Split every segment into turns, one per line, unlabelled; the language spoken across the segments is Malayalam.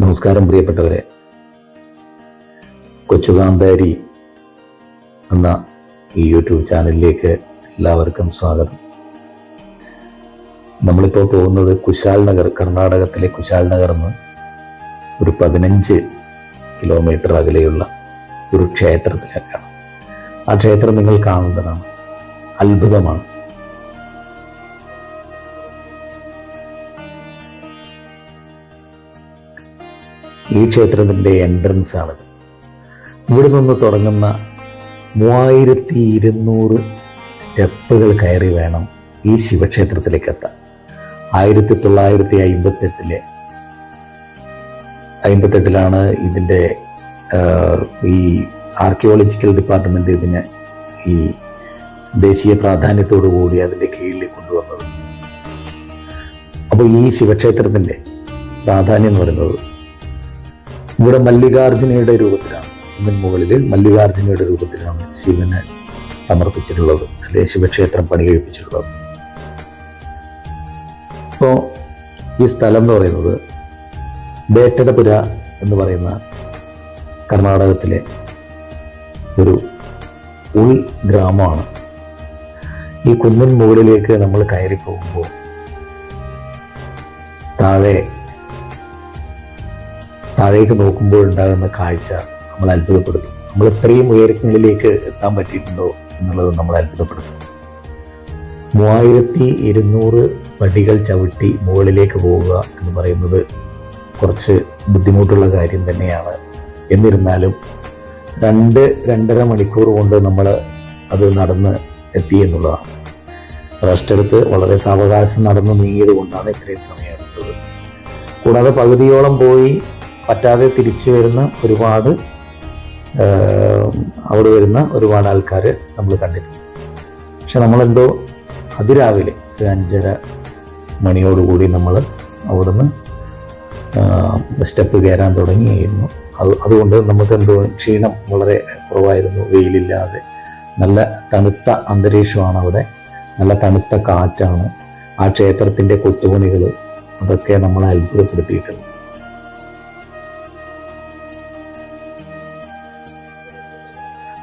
നമസ്കാരം പ്രിയപ്പെട്ടവരെ. കൊച്ചുകാന്താരി എന്ന ഈ യൂട്യൂബ് ചാനലിലേക്ക് എല്ലാവർക്കും സ്വാഗതം. നമ്മളിപ്പോൾ പോകുന്നത് കുശാൽ നഗർ കർണാടകത്തിലെ കുശാൽ നഗർ എന്ന് ഒരു പതിനഞ്ച് കിലോമീറ്റർ അകലെയുള്ള ഒരു ക്ഷേത്രത്തിലേക്കാണ്. ആ ക്ഷേത്രം നിങ്ങൾ കാണേണ്ടതാണ്. അത്ഭുതമാണ്. ഈ ക്ഷേത്രത്തിന്റെ എൻട്രൻസ് ആണിത്. ഇവിടെ നിന്ന് തുടങ്ങുന്ന മൂവായിരത്തി ഇരുന്നൂറ് സ്റ്റെപ്പുകൾ കയറി വേണം ഈ ശിവക്ഷേത്രത്തിലേക്ക് എത്താൻ. ആയിരത്തി തൊള്ളായിരത്തി അമ്പത്തെട്ടിലെ അമ്പത്തെട്ടിലാണ് ഇതിന്റെ ഈ ആർക്കിയോളജിക്കൽ ഡിപ്പാർട്ട്മെന്റ് ഇതിനെ ഈ ദേശീയ പ്രാധാന്യത്തോടു കൂടി അതിന്റെ കീഴിൽ കൊണ്ടുവന്നത്. അപ്പോൾ ഈ ശിവക്ഷേത്രത്തിന്റെ പ്രാധാന്യം എന്ന് പറയുന്നത് ഇവിടെ മല്ലികാർജുനയുടെ രൂപത്തിലാണ്. മുകളിൽ മല്ലികാർജുനയുടെ രൂപത്തിലാണ് ശിവന് സമർപ്പിച്ചിട്ടുള്ളത്. അല്ലെ ശിവക്ഷേത്രം പണി കഴിപ്പിച്ചിട്ടുള്ളത് ഇപ്പോൾ ഈ സ്ഥലം എന്ന് പറയുന്നത് ബേട്ടരപുര എന്ന് പറയുന്ന കർണാടകത്തിലെ ഒരു ഉൾ ഗ്രാമമാണ്. ഈ കുന്നിൻ മുകളിലേക്ക് നമ്മൾ കയറി പോകുമ്പോൾ താഴെ താഴേക്ക് നോക്കുമ്പോൾ ഉണ്ടാകുന്ന കാഴ്ച നമ്മൾ അത്ഭുതപ്പെടുത്തും. നമ്മൾ ഇത്രയും ഉയരങ്ങളിലേക്ക് എത്താൻ പറ്റിയിട്ടുണ്ടോ എന്നുള്ളത് നമ്മൾ അത്ഭുതപ്പെടുത്തും. മൂവായിരത്തി ഇരുന്നൂറ് പടികൾ ചവിട്ടി മുകളിലേക്ക് പോവുക എന്ന് പറയുന്നത് കുറച്ച് ബുദ്ധിമുട്ടുള്ള കാര്യം തന്നെയാണ്. എന്നിരുന്നാലും രണ്ട് രണ്ടര മണിക്കൂർ കൊണ്ട് നമ്മൾ അത് നടന്ന് എത്തി എന്നുള്ളതാണ്. റെസ്റ്റ് എടുത്ത് വളരെ സാവകാശം നടന്ന് നീങ്ങിയത് കൊണ്ടാണ് ഇത്രയും സമയം എടുത്തത്. കൂടാതെ പകുതിയോളം പോയി പറ്റാതെ തിരിച്ചു വരുന്ന ഒരുപാട് അവിടെ വരുന്ന ഒരുപാട് ആൾക്കാർ നമ്മൾ കണ്ടിട്ടുണ്ട്. പക്ഷെ നമ്മളെന്തോ അതിരാവിലെ ഒരു അഞ്ചര മണിയോടുകൂടി നമ്മൾ അവിടുന്ന് സ്റ്റെപ്പ് കയറാൻ തുടങ്ങിയിരുന്നു. അത് അതുകൊണ്ട് നമുക്ക് എന്തോ ക്ഷീണം വളരെ കുറവായിരുന്നു വെയിലില്ലാതെ. നല്ല തണുത്ത അന്തരീക്ഷമാണ് അവിടെ. നല്ല തണുത്ത കാറ്റാണ്. ആ ക്ഷേത്രത്തിന്റെ കൊത്തുപണികൾ അതൊക്കെ നമ്മളെ അത്ഭുതപ്പെടുത്തിയിട്ടുണ്ട്.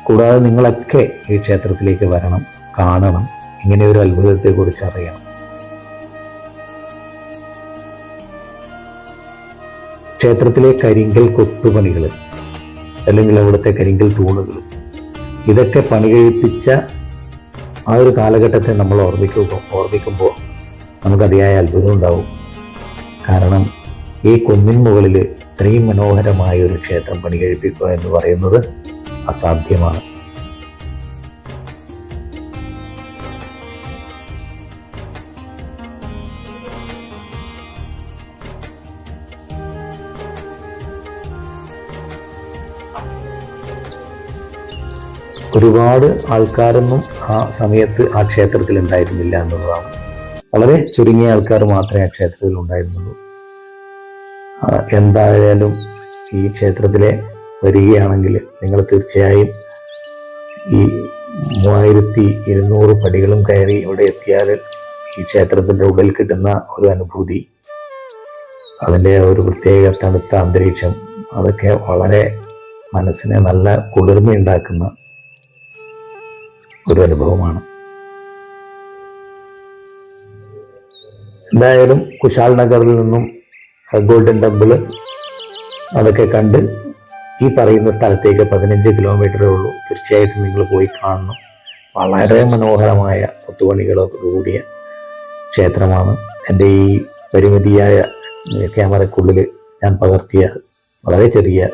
കൂടാതെ നിങ്ങളൊക്കെ ഈ ക്ഷേത്രത്തിലേക്ക് വരണം കാണണം ഇങ്ങനെ ഒരു അത്ഭുതത്തെക്കുറിച്ച് അറിയണം. ക്ഷേത്രത്തിലെ കരിങ്കൽ കൊത്തുപണികൾ അല്ലെങ്കിൽ അവിടുത്തെ കരിങ്കൽ തൂണുകൾ ഇതൊക്കെ പണി കഴിപ്പിച്ച ആ ഒരു കാലഘട്ടത്തെ നമ്മൾ ഓർമ്മിക്കുമ്പോൾ ഓർമ്മിക്കുമ്പോൾ നമുക്ക് അതിയായ അത്ഭുതം ഉണ്ടാവും. കാരണം ഈ കുന്നിൻ മുകളിൽ ഇത്രയും മനോഹരമായ ഒരു ക്ഷേത്രം പണി കഴിപ്പിക്കുക എന്ന് പറയുന്നത് അസാധ്യമാണ്. ഒരുപാട് ആൾക്കാരൊന്നും ആ സമയത്ത് ആ ക്ഷേത്രത്തിൽ ഉണ്ടായിരുന്നില്ല എന്നുള്ളതാണ്. വളരെ ചുരുങ്ങിയ ആൾക്കാർ മാത്രമേ ആ ക്ഷേത്രത്തിൽ ഉണ്ടായിരുന്നുള്ളൂ. എന്തായാലും ഈ ക്ഷേത്രത്തിലെ വരികയാണെങ്കിൽ നിങ്ങൾ തീർച്ചയായും ഈ മൂവായിരത്തി ഇരുന്നൂറ് പടികളും കയറി ഇവിടെ എത്തിയാൽ ഈ ക്ഷേത്രത്തിന്റെ ഉള്ളിൽ കിട്ടുന്ന ഒരു അനുഭൂതി അതിന്റെ ഒരു പ്രത്യേക തണുത്ത അന്തരീക്ഷം അതൊക്കെ വളരെ മനസ്സിനെ നല്ല കുളിർമയുണ്ടാക്കുന്ന ഒരു അനുഭവമാണ്. എന്തായാലും കുശാൽ നഗറിൽ നിന്നും ഗോൾഡൻ ടെമ്പിൾ അതൊക്കെ കണ്ട് ഈ പറയുന്ന സ്ഥലത്തേക്ക് പതിനഞ്ച് കിലോമീറ്ററേ ഉള്ളൂ. തീർച്ചയായിട്ടും നിങ്ങൾ പോയി കാണണം. വളരെ മനോഹരമായ കൊത്തുപണികളോട് കൂടിയ ക്ഷേത്രമാണ്. എന്റെ ഈ പരിമിതിയായ ക്യാമറക്കുള്ളിൽ ഞാൻ പകർത്തിയ വളരെ ചെറിയ